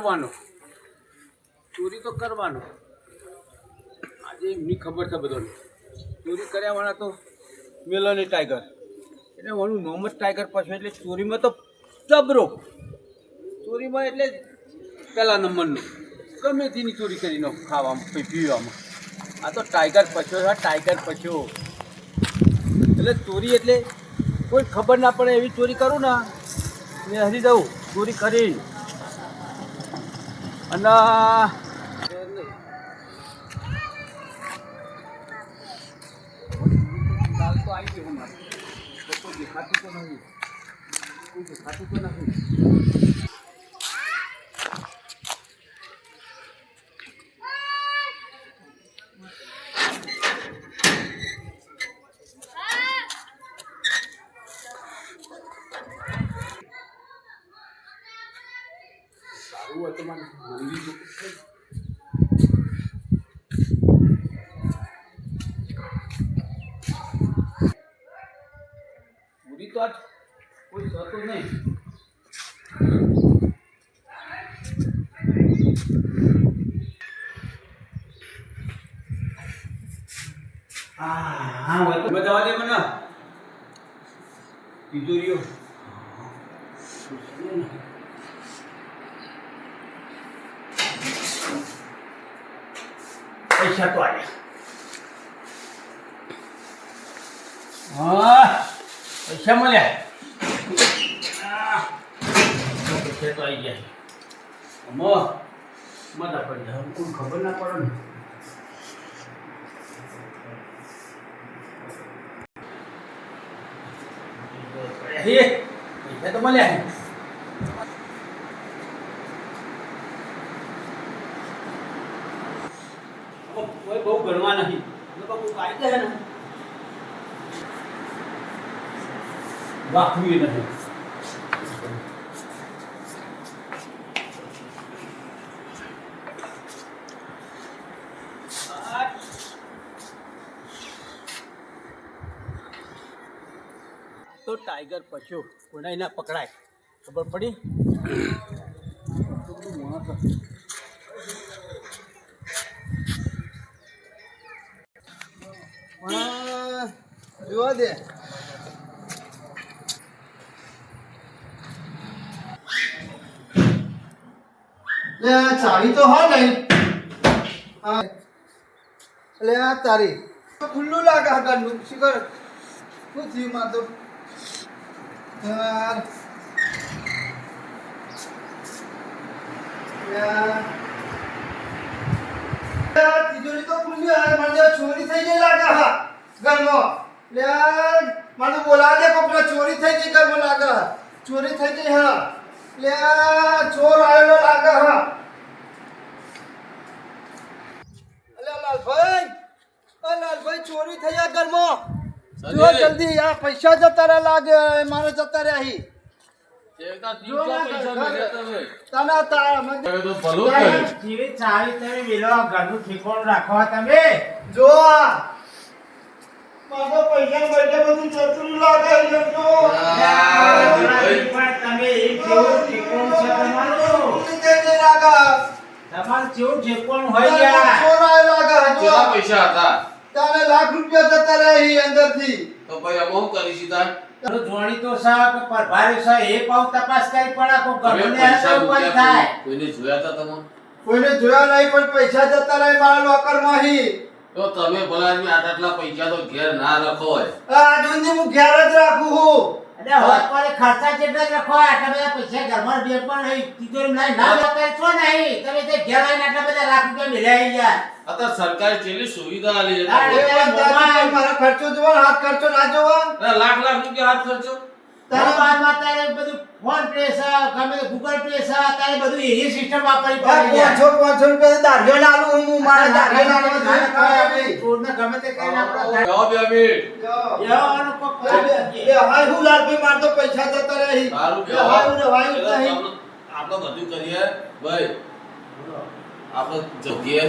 કરવાનો? ચોરી તો કરવાનો. આજે એમની ખબર છે બધાને. ચોરી કર્યા વાળા તો મેલોની ટાઈગર એટલે મારું નોમ જ ટાઈગર પાછું, એટલે ચોરીમાં તો જબરો. ચોરીમાં એટલે પહેલા નંબરનું. ગમે તેની ચોરી કરીને ખાવામાં પીવામાં. આ તો ટાઈગર પછ્યો હા ટાઈગર પછ્યો. એટલે ચોરી એટલે કોઈ ખબર ના પડે, એવી ચોરી કરું ને. મેં હરી દઉં ચોરી કરી અને દેખાતું તો નથી દેખાતું તો નથી સારું હોય તો મને મંદિર જોતું છે. તો કોઈ થતું નહીં. હા હા હોય તો બતાવા દે મને. તિજોરીઓ પૈસા તો આવ્યા હા. પૈસા મળ્યા? પૈસા તો આવી ગયા. અમો મજા પડી જાય કોઈ ખબર ના પડે ને. પૈસા તો મળ્યા કોઈ બહુ ગણવા નથી કાયદા હે ને. રાખવી નથી તો ટાઈગર પશુ કોના એના પકડાય. ખબર પડી? પણ જોવા દે. લે, ચાવી તો હા નહીં હા. લે, આ તારી. ખુલ્લું લાગે હા ઘરનું શિખર શું થયું માં તો? તિજોરી તો ખુલ્લી હે મને ચોરી થઈ ગઈ લાગે, હા. ઘરમાં લે મને બોલાવે ચોરી થઈ ગઈ ઘરમાં લાગે. ચોરી થઈ ગઈ, હા. લે ચોર આવેલો લાગે હા અલે લાલભાઈ અ લાલભાઈ ચોરી થઈ આ ઘરમાં જો જલ્દી આ પૈસા જતા રહ્યા લાગે મારે જતા રહ્યા હી ચાવી તમે વેલો ઘરનું ઠેકોણું રાખો તમે જો આ મારો પૈસા બધા બધું જતું લાગે છે જો પણ તમે એક જેવું ઠેકોણું છે તમારું. તે તે લાગે તમારું જેવું ઠેકોણું હોય યાર. ચોર આવેલો કેટલા પૈસા હતા? તારે લાખ રૂપિયા જતા રહ્યા હી અંદરથી. તો ભાઈ અમે કરી સીધા. જોણી તો એ પાઉ તપાસ કરી પડે કો થાય. કોઈને જોયા તા તમે? કોઈને જોયા નહીં પણ પૈસા જતા રહે મારા લોકરમાં હી તો તમે ભલા આદમી આટલા આટલા પૈસા તો ઘેર ના રાખો હોય. આ જુંદી હું ઘેર જ રાખું છું. એટલે હોત પડે ખર્ચા જેટલા જ રાખો આટલા બધા પૈસા ઘરમાં બે પણ નહીં. તિજોરી નહીં ના જતા છો નહીં. તમે તે ઘેર આવીને આટલા બધા લાખ રૂપિયા મિલાઈ ગયા. અત્યારે સરકારે કેટલી સુવિધા આલી છે. મારો ખર્ચો જોવા હાથ ખર્ચો ના જોવા. લાખ લાખ રૂપિયા હાથ ખર્ચો. તારા બાદમાં તારે બધું ફોન પે છે ગમે તે ગૂગલ પે છે તારે બધું એની સિસ્ટમ વાપરવી પડે યાર. પાંચસો પાંચસો રૂપિયા દાઢીઓ લાલું હું હું મારા જોઈએ ખાવા નહીં. ચોરને ગમે તે કરીને આપણે જાઓ બે મિનિટ વ્યવહારનું કોક હાય હું લાલભાઈ માર તો પૈસા જતા રહી બે હાય ને વાયુ નહીં. આપણે બધું કરીએ. ભાઈ આપણે જગ્યાએ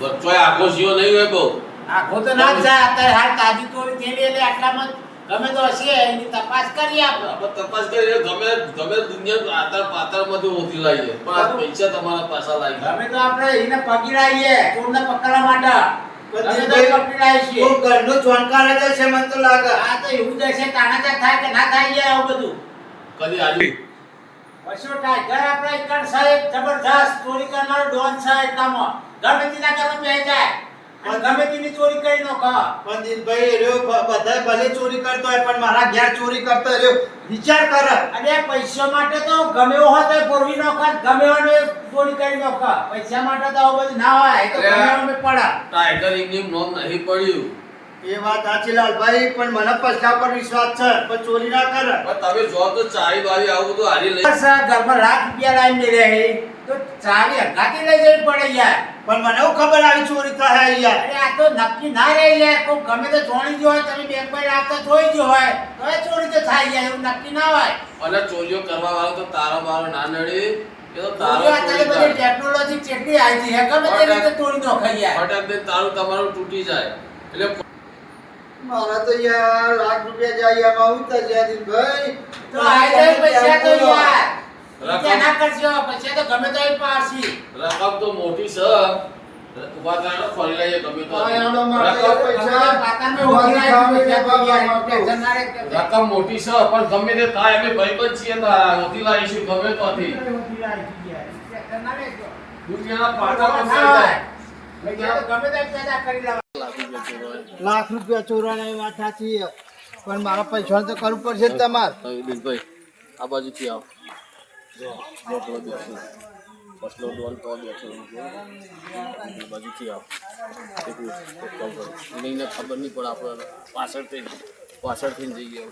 વચ્ચે આખો જીઓ નહીં હોય બહુ. આખો તો ના જાય અત્યારે હાલ તાજી તોડી થયેલી એટલે આટલામાં ગમે તો હશે એની તપાસ આપણે. આપણે તપાસ કરીએ ગમે ગમે દુનિયા આધાર પાતાળમાંથી ઓછી લાવીએ પણ આ પૈસા તમારા પાછા લાવી ગમે તો આપણે એને પકડાઈએ કોણને પકડવા માટે. જબરદસ્ત લાવીએ ના ચોરી કરનારો ડોન છે એટલામાં ગમે તેના ઘરમાં જાય. ગમે તેની ચોરી કરી નાખો પણ દિલભાઈ રહ્યો બ- ભલે ચોરી કરતો હોય પણ મારા ઘેર ચોરી કરતો રહ્યો. વિચાર કર. અને પૈસા માટે તો ગમે એવો હોય તો પોરવી નાખો ને ગમે એવો ચોરી કરી નાખો પૈસા માટે તો આવું બધું ના હોય એ તો ગમે ટાઈગર નોમ નહીં પડ્યું એ વાત સાચી લાલભાઈ પણ મને પૈસા પર વિશ્વાસ છે પણ ચોરી ના કર. પણ તમે જો તો ચાઈ બારી આવું તો હારી લઈ ઘરમાં લાખ રૂપિયા લાવીને દે રહે. તો ચાવી હકાતી લઈ જવી પડે યાર. પણ મને એવું ખબર આવી ચોરી થાય યાર. અરે આ તો નક્કી ના રહે યાર. કોઈ ગમે તો જોણી ગયો હોય તમે બેંક પર લાવતા જોઈ ગયો હોય. તો એ ચોરી તો થાય યાર એવું નક્કી ના હોય. અને ચોરીઓ કરવા વાળો તો તારો મારો ના નડે. એ તો તારો અત્યારે બધી ટેકનોલોજી કેટલી આવી છે? ગમે તે રીતે તોડી નાખે યાર. ફટાફટ દે તારું તમારું તૂટી જાય. એટલે મારા તો યાર લાખ રૂપિયા જાય એમાં ઉતર જાય ભાઈ તો આ જાય પૈસા તો યાર. રકમ- વિચાર ના તો ગમે તો એ પાડશી. રકમ તો મોટી છે. ઊભા ફરી લઈએ ગમે તો. રકમ- મોટી. પણ ગમે તે થાય અમે ભાઈબંધ છીએ તો નહોતી લાવીશું ગમે તો ગમે તે પેદા કરી લેવા. લાખ રૂપિયા ચોરાના વાત સાચી પણ મારા પૈસા તો કરવું પડશે જ તમારે. દિલભાઈ આ બાજુથી આવ. જો તો બાજુથી આવ એક મિનિટ, એક કામ કરો એને ખબર નહીં પડે આપણે પાછળથી પાછળથી જઈએ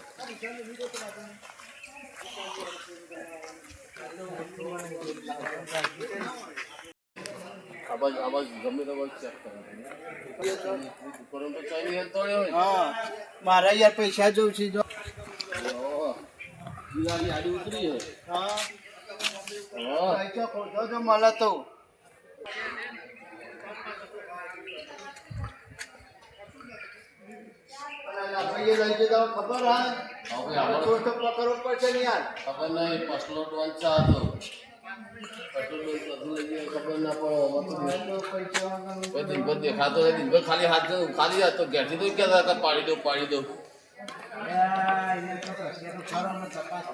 આ બાજુ આ બાજુ ગમે તો બાજુ ચેક કરો તો મારા યાર પૈસા જોઉં છે જો. આડી ઉતરી હા. પૈસા ખોટો તો મળે તો ખબર હા તો પકડવો પડશે ને ખબર નહીં પસલો ડોન ચા હતો દેખાતો દિનભર ખાલી હાથ ખાલી હાથ તો ઘેરથી તો કહેતા હતા કે પાડી દો પાડી દો ચપાસ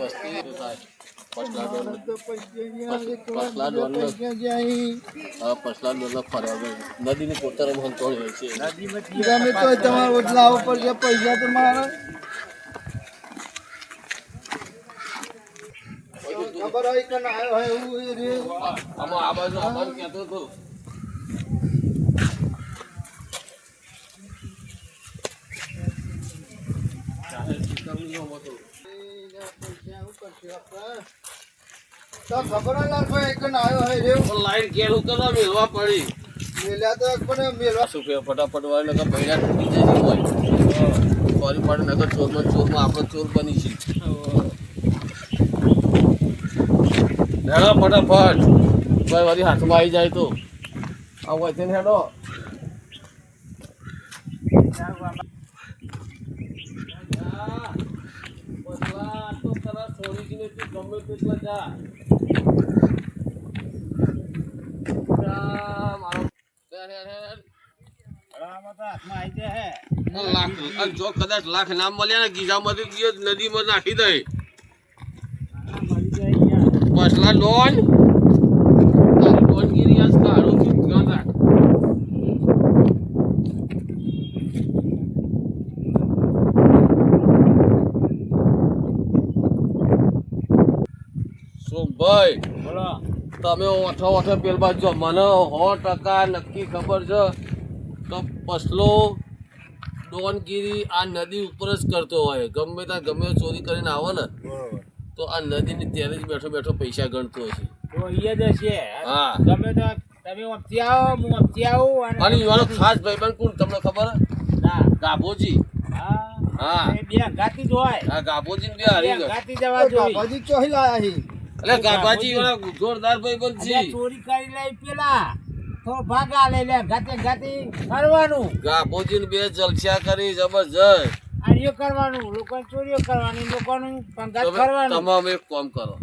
વસ્તી થાય. પસલા ડોન તો પૈસા પસલા ડોન હા પસલા ડોન ફરવા ગયો નદીની કોતરમાં તોડ્યો છે ગમે તો તમારે ઓટલા આવવું પડશે પૈસા તો મારા ખબર હોય કે ના આવ્યો હોય એવું એ રે આમાં આ બાજુ આ બાજુ કહેતો હતો જાહેર ચેતવણીઓ હતો. તો ખબર લાલભાઈ કે ના આવ્યો હોય રે પણ લાઈન કેરું કરવા મેળવા પડી. મેલ્યા તો પણ મેલવા ફટાફટ વાળી નકર બૈરા તૂટી હોય. પડે નકર ચોરમાં ચોરમાં આપણે ચોર બની છે. હેડો ફટાફટ. ભાઈ વળી હાથમાં આવી જાય તો. આવું હોય તેને હેડો. ગમે તેટલા જા. જો કદાચ લાખ નામ મળ્યા ને ગીઝામાંથી ગયો નદીમાં નાખી દે પછલા ડોન. ડોનગીરી આજ કાઢો છું ધ્યાન રાખ સોમભાઈ તમે ઓઠો ઓઠો પેલ બાજુ જો મને સો ટકા નક્કી ખબર છે તો પસલો ડોનગીરી આ નદી ઉપર જ કરતો હોય. ગમે ત્યાં ગમે ચોરી કરીને આવે ને તો આ નદીની ત્યારે જ બેઠો બેઠો પૈસા ગણતો હશે તો અહીંયા જ છે હા. ગમે ત્યાં તમે ઓમથી આવો હું ઓમથી આવું અને યુવાનો ખાસ ભાઈબંધ કોણ? તમને ખબર? ના. ગાભોજી હા. હા. બે અંગાથી જ હોય. આ ગાભોજી બે હરી જવા જોઈએ. બાબાજી ચોહી લાયા હી? એટલે ગાભાજી વાળા જોરદાર ભાઈબંધ અલ્યા છે ચોરી કરી લઈ પેલા. તો ભાગા લઈ લે ગાતે ગાતે કરવાનું ગાભોજી ને બે જલસા કરી જબરજસ્ત. આર્યો કરવાનું. લોકો ચોરીઓ કરવાની લોકોનું પંગાત કરવાનું તમામ એક કામ કરો.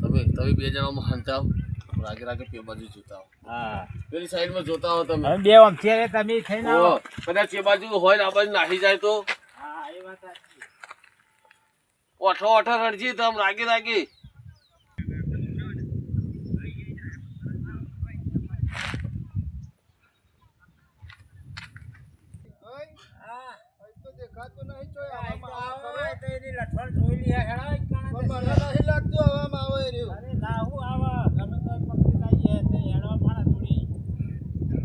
તમે તમે બે જણા માનતા હો રાગે રાગે પે બાજુ જોતા હો. હા પેલી સાઈડમાં જોતા હો તમે. બે આમ છે તમે થઈ ના કદાચ એ બાજુ હોય ને આ બાજુ નાહી જાય તો. હા એ વાત. ઓઠો ઓઠો રણજી તમ રાગે રાગે. તો નહીં આવે એ તો એની લઠણ જોઈ લે હેડો એ કાણે પણ જશે. મને નહીં લાગતું હવામાં આવે એ રહ્યું. અરે ના હું આવા ગમે તો પકડી લાવીએ તે હેડો મારા જોડી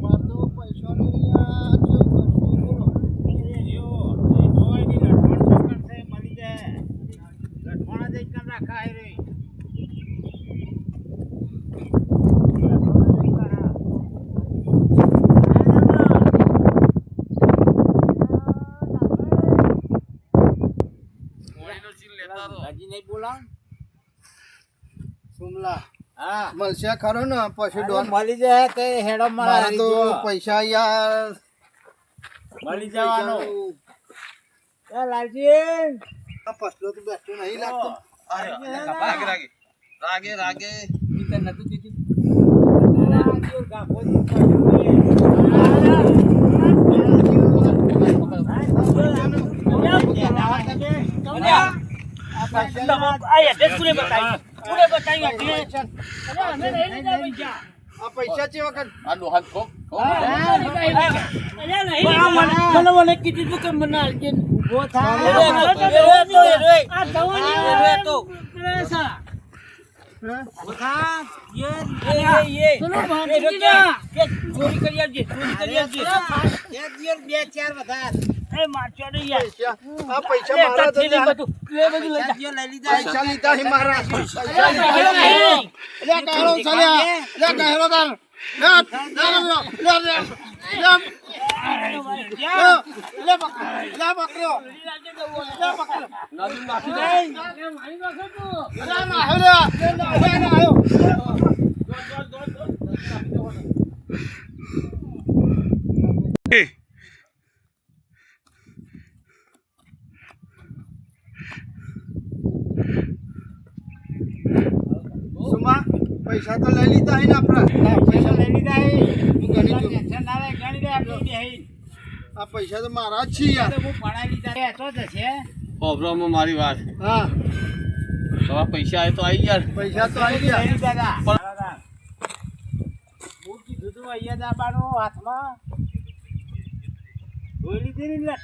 મારે તો પૈસાની આ કેવું કરશું બોલો. એ રહ્યો, એ જોવાયની લઠણ ચોકડ છે, મળી જાય. લઠણ જ એક કામ રાખા હે રે. લઠણ જ એક કામ હા. હોળીનો સીન લેતા રહો. હજી નહીં બોલાવ સુમલા હા. મળશે ખરો ને? પછી અરે ડોન મળી જાય તે હેડો મારા તો. પૈસા યાર મળી જવાનો. એ લાલજી. આ ફસલો તો બેઠો નહીં લાગતો. રાગે રાગે. રાગે રાગે આ પૈસા છે વખત આ ડોહાન ખોક ખોક. બે ચાર વધારે આ પૈસા મારા તો યાર. પૈસા લીધા છે મારા. પૈસા લીધા. છે. લે કાળો ચાલ્યા લે કાળો તાર લે લે લે લે લે લે. પકડ્યો. લે પકડ્યો. લે નાખી દે. લે ના આવ્યો લે ના આવ્યો સુમા પૈસા તો લઈ લીધા હે ને આપણા. પૈસા લઈ લીધા એ. હું. ગણી જો ટેન્શન ના લે, ગણી દે આપણે હઈ. આ પૈસા તો મારા જ છે યાર. તો હું પડાવી લીધા એ તો જ છે. હોભળોમાં મારી વાત. હા. તો પૈસા આય તો આવી ગયા. પૈસા તો આવી ગયા. દાદા. હું કીધું તું અહીંયા દાબાનું હાથમાં. ધોઈ લીધી ને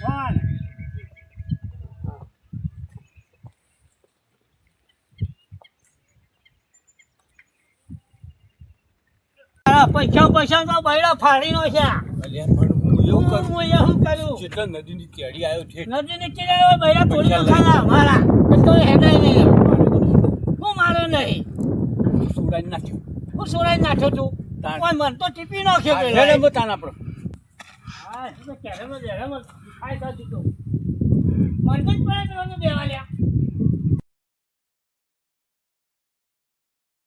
લઠવાણ પૈસા પૈસા તો બૈરા ફાડી નો છે એવું કરું. હું શું કર્યું જેટલા નદીની કેડી આવ્યો છે. નદીની નીચે આવ્યો બૈરા તોડી નાખાના મારા તો હેડાય નહીં. હું મારે નહીં. સુડાઈ નાખ્યો. હું સોરાઈ નાખ્યો છું. કોઈ મન તો ટીપી નાખ્યો હેડે બતાન આપણો હા એ તો ક્યારેમાં ક્યારેમાં ખાઈ ખાધું તો. મને જ પડે તો બેવાલ્યા